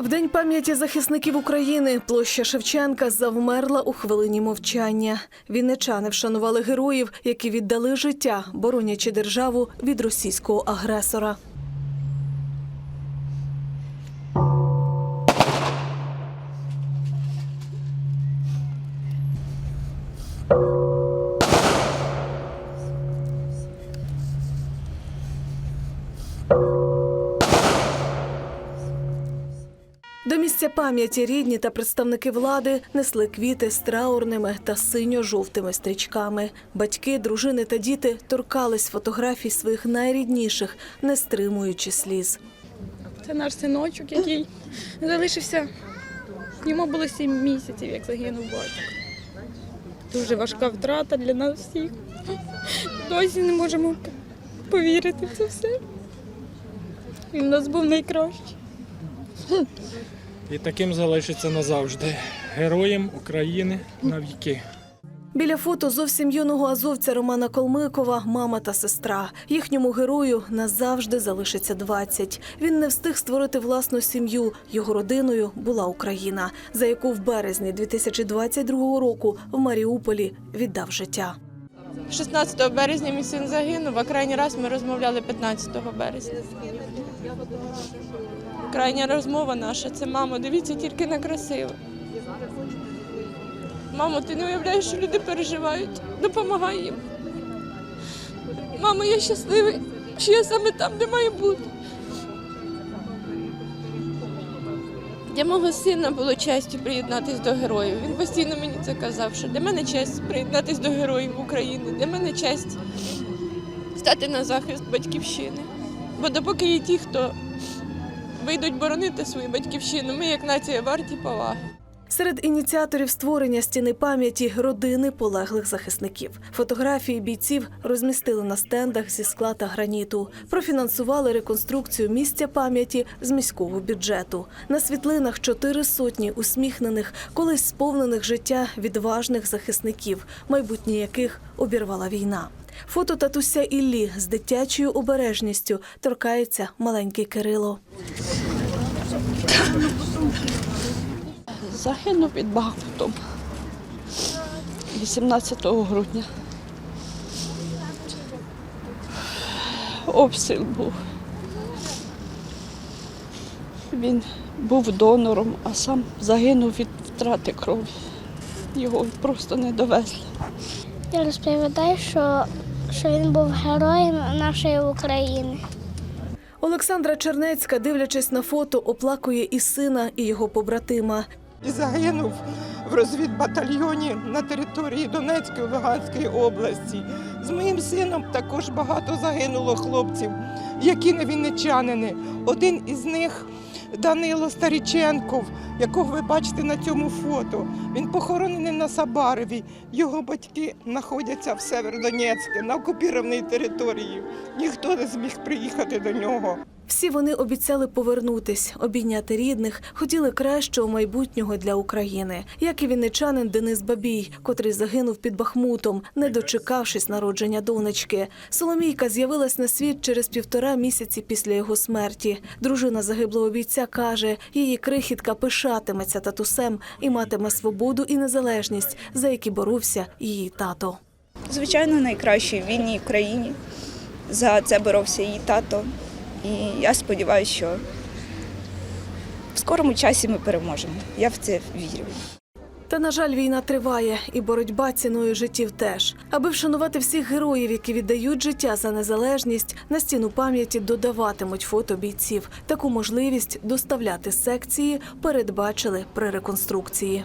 В день пам'яті захисників України площа Шевченка завмерла у хвилині мовчання. Вінничани вшанували героїв, які віддали життя, боронячи державу від російського агресора. До місця пам'яті рідні та представники влади несли квіти з траурними та синьо-жовтими стрічками. Батьки, дружини та діти торкались фотографій своїх найрідніших, не стримуючи сліз. Це наш синочок, який залишився. Йому було сім місяців, як загинув батько. Дуже важка втрата для нас всіх. Досі не можемо повірити в це все. Він у нас був найкращий. І таким залишиться назавжди. Героєм України навіки. Біля фото зовсім юного азовця Романа Колмикова, мама та сестра. Їхньому герою назавжди залишиться 20. Він не встиг створити власну сім'ю. Його родиною була Україна, за яку в березні 2022 року в Маріуполі віддав життя. 16 березня мій син загинув, а крайній раз ми розмовляли 15 березня. Крайня розмова наша це мамо, дивіться тільки на красиве. Мамо, ти не уявляєш, що люди переживають. Допомагай їм. Мамо, я щасливий, що я саме там, де маю бути. Для мого сина було честю приєднатися до героїв. Він постійно мені це казав, що для мене честь приєднатися до героїв України, для мене честь стати на захист батьківщини. Бо допоки є ті, хто вийдуть боронити свою батьківщину, ми як нація варті поваги. Серед ініціаторів створення стіни пам'яті родини полеглих захисників. Фотографії бійців розмістили на стендах зі скла та граніту. Профінансували реконструкцію місця пам'яті з міського бюджету. На світлинах чотири сотні усміхнених, колись сповнених життя відважних захисників, майбутнє яких обірвала війна. Фото татуся Іллі з дитячою обережністю торкається маленький Кирило. Загинув під Бахмутом 18 грудня. Обстріл був. Він був донором, а сам загинув від втрати крові. Його просто не довезли. Я розповідаю, що, що він був героєм нашої України. Олександра Чернецька, дивлячись на фото, оплакує і сина, і його побратима. І загинув в розвідбатальйоні на території Донецької Луганської області. З моїм сином також багато загинуло хлопців, які не вінничанини. Один із них Данило Старіченков, якого ви бачите на цьому фото. Він похоронений на Сабарові. Його батьки знаходяться в Северодонецьку, на окупованій території. Ніхто не зміг приїхати до нього. Всі вони обіцяли повернутись, обійняти рідних, хотіли кращого майбутнього для України, як і вінничанин Денис Бабій, котрий загинув під Бахмутом, не дочекавшись народження донечки. Соломійка з'явилась на світ через півтора місяці після його смерті. Дружина загиблого бійця каже, її крихітка пишатиметься татусем і матиме свободу і незалежність, за які боровся її тато. звичайно, найкращий в вільній країні. За це боровся її тато. І я сподіваюся, що в скорому часі ми переможемо. Я в це вірю. Та на жаль, війна триває, і боротьба ціною життів теж. Аби вшанувати всіх героїв, які віддають життя за незалежність, на стіну пам'яті додаватимуть фото бійців. Таку можливість доставляти секції передбачили при реконструкції.